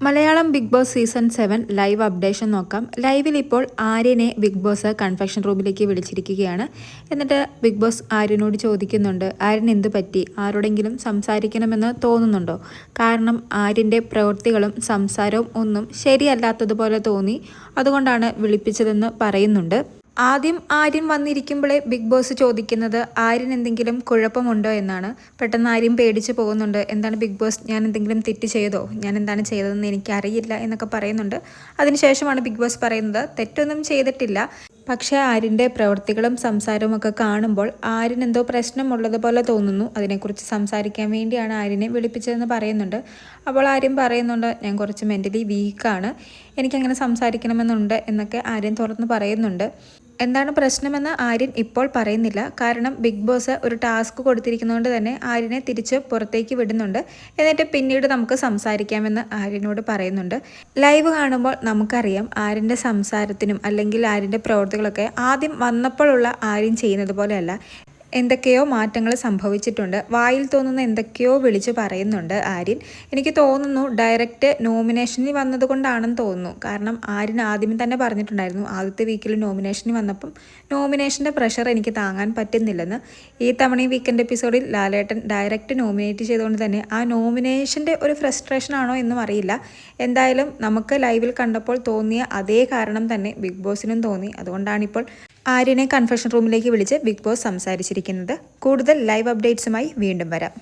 Malayalam big boss season seven live updation നോക്കാം. ലൈവിൽ ഇപ്പോൾ ആര്യനെ ബിഗ് ബോസ് കൺഫെക്ഷൻ റൂമിലേക്ക് വിളിച്ചിരിക്കുകയാണ്. എന്നിട്ട് ബിഗ് ബോസ് ആര്യനോട് ചോദിക്കുന്നുണ്ട് ആര്യൻ എന്ത് പറ്റി? ആരോടെങ്കിലും സംസാരിക്കണമെന്ന് തോന്നുന്നുണ്ടോ? കാരണം ആര്യന്റെ പ്രവൃത്തികളും സംസാരവും ഒന്നും ശരിയല്ലാത്തതുപോലെ തോന്നി. അതുകൊണ്ടാണ് വിളിപ്പിച്ചതെന്ന് പറയുന്നുണ്ട്. ആദ്യം ആര്യൻ വന്നിരിക്കുമ്പോഴേ ബിഗ് ബോസ് ചോദിക്കുന്നത് ആര്യൻ എന്തെങ്കിലും കുഴപ്പമുണ്ടോ എന്നാണ്. പെട്ടെന്ന് ആര്യൻ പേടിച്ച് പോകുന്നുണ്ട്. എന്താണ് ബിഗ് ബോസ് ഞാൻ എന്തെങ്കിലും തെറ്റ് ചെയ്തോ? ഞാൻ എന്താണ് ചെയ്തതെന്ന് എനിക്കറിയില്ല എന്നൊക്കെ പറയുന്നുണ്ട്. അതിനുശേഷമാണ് ബിഗ് ബോസ് പറയുന്നത് തെറ്റൊന്നും ചെയ്തിട്ടില്ല. പക്ഷേ ആര്യന്റെ പ്രവൃത്തികളും സംസാരവും ഒക്കെ കാണുമ്പോൾ ആര്യൻ എന്തോ പ്രശ്നമുള്ളതുപോലെ തോന്നുന്നു. അതിനെക്കുറിച്ച് സംസാരിക്കാൻ വേണ്ടിയാണ് ആര്യനെ വിളിപ്പിച്ചതെന്ന് പറയുന്നുണ്ട്. അപ്പോൾ ആര്യൻ പറയുന്നുണ്ട് ഞാൻ കുറച്ച് മെന്റലി വീക്കാണ് എനിക്കങ്ങനെ സംസാരിക്കണമെന്നുണ്ട് എന്നൊക്കെ ആര്യൻ തുറന്ന് പറയുന്നുണ്ട്. എന്താണ് പ്രശ്നമെന്ന് ആര്യൻ ഇപ്പോൾ പറയുന്നില്ല. കാരണം ബിഗ് ബോസ് ഒരു ടാസ്ക് കൊടുത്തിരിക്കുന്നതുകൊണ്ട് തന്നെ ആര്യനെ തിരിച്ച് പുറത്തേക്ക് വിടുന്നുണ്ട്. എന്നിട്ട് പിന്നീട് നമുക്ക് സംസാരിക്കാമെന്ന് ആര്യനോട് പറയുന്നുണ്ട്. ലൈവ് കാണുമ്പോൾ നമുക്കറിയാം ആര്യന്റെ സംസാരത്തിനും അല്ലെങ്കിൽ ആര്യന്റെ പ്രവൃത്തികളൊക്കെ ആദ്യം വന്നപ്പോഴുള്ള ആര്യൻ ചെയ്യുന്നത് പോലെയല്ല. എന്തൊക്കെയോ മാറ്റങ്ങൾ സംഭവിച്ചിട്ടുണ്ട്. വായിൽ തോന്നുന്ന എന്തൊക്കെയോ വിളിച്ച് പറയുന്നുണ്ട് ആര്യൻ. എനിക്ക് തോന്നുന്നു ഡയറക്റ്റ് നോമിനേഷനിൽ വന്നതുകൊണ്ടാണെന്ന് തോന്നുന്നു. കാരണം ആര്യൻ ആദ്യമേ തന്നെ പറഞ്ഞിട്ടുണ്ടായിരുന്നു ആദ്യത്തെ വീക്കിൽ നോമിനേഷനിൽ വന്നപ്പം നോമിനേഷന്റെ പ്രഷർ എനിക്ക് താങ്ങാൻ പറ്റുന്നില്ലെന്ന്. ഈ തവണ ഈ വീക്കെൻഡ് എപ്പിസോഡിൽ ലാലേട്ടൻ ഡയറക്റ്റ് നോമിനേറ്റ് ചെയ്തുകൊണ്ട് തന്നെ ആ നോമിനേഷന്റെ ഒരു ഫ്രസ്ട്രേഷൻ ആണോ എന്നും അറിയില്ല. എന്തായാലും നമുക്ക് ലൈവിൽ കണ്ടപ്പോൾ തോന്നിയ അതേ കാരണം തന്നെ ബിഗ് ബോസിനും തോന്നി. അതുകൊണ്ടാണിപ്പോൾ ആര്യനെ കൺഫെഷൻ റൂമിലേക്ക് വിളിച്ച് ബിഗ് ബോസ് സംസാരിച്ചിരിക്കുന്നത്. കൂടുതൽ ലൈവ് അപ്ഡേറ്റ്സുമായി വീണ്ടും വരാം.